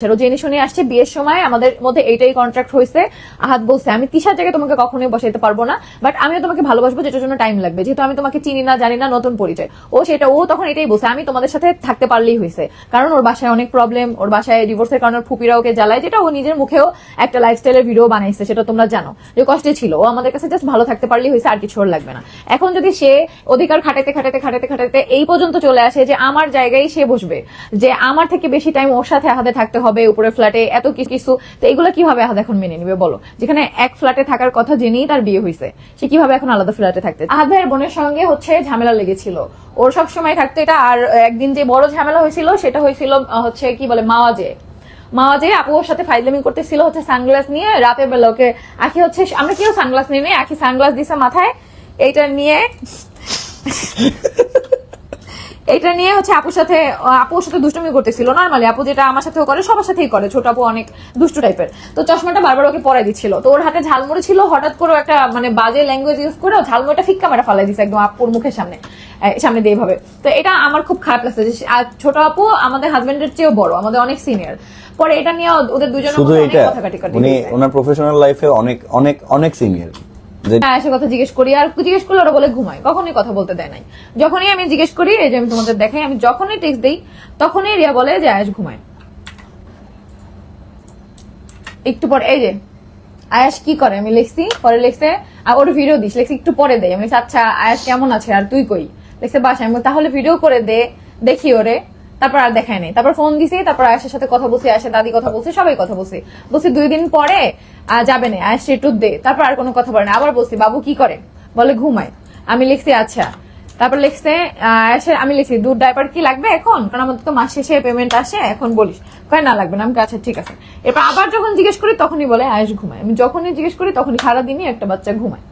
ও জেনে শুনে আসছে, বিয়ের সময় আমাদের মধ্যে এইটাই কন্ট্রাক্ট হয়েছে। আহাত বলছে, আমি তিসার জায়গায় তোমাকে কখনোই বসাইতে পারব না বাট আমিও তোমাকে ভালোবাসবো, যেটার জন্য টাইম লাগবে। যেহেতু আমি তোমাকে চিনি না, জানি না নতুন পরিচয়। ও সেটা, ও তখন এটাই বলছে, আমি তোমাদের সাথে থাকতে পারলেই হয়েছে। কারণ ওর বাসায় অনেক প্রবলেম ওর বাসায় ডিভোর্সের কারণে ফুপিরা ওকে জ্বালায়, যেটা ও নিজের মুখেও একটা লাইফস্টাইলের ভিডিও বানাইছে, সেটা তোমরা জানো। যে কষ্টে ছিল, ও আমাদের কাছে জাস্ট ভালো থাকতে পারলেই হয়েছে, আর কিছু ওর লাগবে না। এখন যদি সে অধিকার খাটাতে খাটাতে খাটাতে খাটাতে এই পর্যন্ত চলে আসে যে আমার জায়গায় সে বসবে, যে আমার থেকে বেশি টাইম ওর সাথে হাতে থাকতে হবে উপরে ফ্ল্যাটে এত কিছু। তো এগুলো কীভাবে আহাদ এখন মেনে নিবে বলো? যেখানে এক ফ্ল্যাটে থাকার কথা জেনেই তার বিয়ে হয়েছে সে কীভাবে এখন আলাদা ফ্ল্যাটে থাকতে আহাদ ভাইয়ের বোনের সঙ্গে হচ্ছে ঝামেলা লেগেছিল। ওর সব সময় থাকতো এটা, আর একদিন যে বড় ঝামেলা হয়েছিল, সেটা হয়েছিল হচ্ছে কি বলে, মাওয়াজে। মাওয়াজে আপু ওর সাথে ফাইজলামি করতেছিল, হচ্ছে সানগ্লাস নিয়ে রাতের বেলা ওকে আখি হচ্ছে, আমরা কেউ সানগ্লাস নিয়ে আখি সানগ্লাস দিছে মাথায়, এইটা নিয়ে এটা নিয়ে হচ্ছে আপুর সাথে আপুর সাথে দুষ্টুমি করতেছিল। নর্মালি আপু যেটা আমার সাথেও করে সবার সাথেই করে। ছোট আপু অনেক দুষ্টু টাইপের তো চশমাটা বারবার ওকে পরাই দিচ্ছিল। তো ওর হাতে ঝালমুড়ি ছিল হঠাৎ করে একটা মানে বাজে ল্যাঙ্গুয়েজ ইউজ করে ঝালমুড়িটা ফিক্কা মেরা ফালাই দিচ্ছে একদম আপুর মুখের সামনে। সামনে দিয়ে এইভাবে তো এটা আমার খুব খারাপ লাগছে যে ছোট আপু আমাদের হাজবেন্ডের চেয়েও বড় আমাদের অনেক সিনিয়র পরে এটা নিয়ে ওদের দুজনের কথা কাটি কাটি উনি ওনার প্রফেশনাল লাইফে অনেক অনেক অনেক সিনিয়র এসে কথা জিজ্ঞেস করি। আর জিজ্ঞেস করলে ওরা বলে ঘুমায়। কখনই কথা বলতে দেয় নাই। যখনই আমি জিজ্ঞেস করি, এই যে আমি তোমাদের দেখাই, আমি যখনই টেক্সট দিই, তখনই রিয়া বলে যে, আয়াস ঘুমায়। একটু পরে ভিডিও দিস। একটু পরে আমি আচ্ছা আয়াস, কেমন আছে? আর তুই কই? লিখছে বাসায় আমি তাহলে ভিডিও করে দে, দেখি ওরে। তারপর আর দেখায় নাই। তারপর ফোন দিছি, তারপর আয়াসের সাথে কথা বলছি, আয়াসের দাদি কথা বলছি, সবাই কথা বলছি। বলছি, দুই দিন পরে যাবে না সে একটু দে। তারপর আর কোনো কথা বলে না। আবার বলছি, বাবু, কি করে? বলে, ঘুমায়। আমি লিখছি আচ্ছা। তারপর লিখছে আমি লিখছি দুধ ডাইপার কি লাগবে এখন? কারণ আমাদের তো মাস শেষে পেমেন্ট আসে, এখন বলিস। কয়, না, লাগবে না। আমি আচ্ছা ঠিক আছে। এরপর আবার যখন জিজ্ঞেস করি, তখনই বলে আয়েস ঘুমায়। আমি যখনই জিজ্ঞেস করি, তখনই সারাদিনই একটা বাচ্চা ঘুমায়।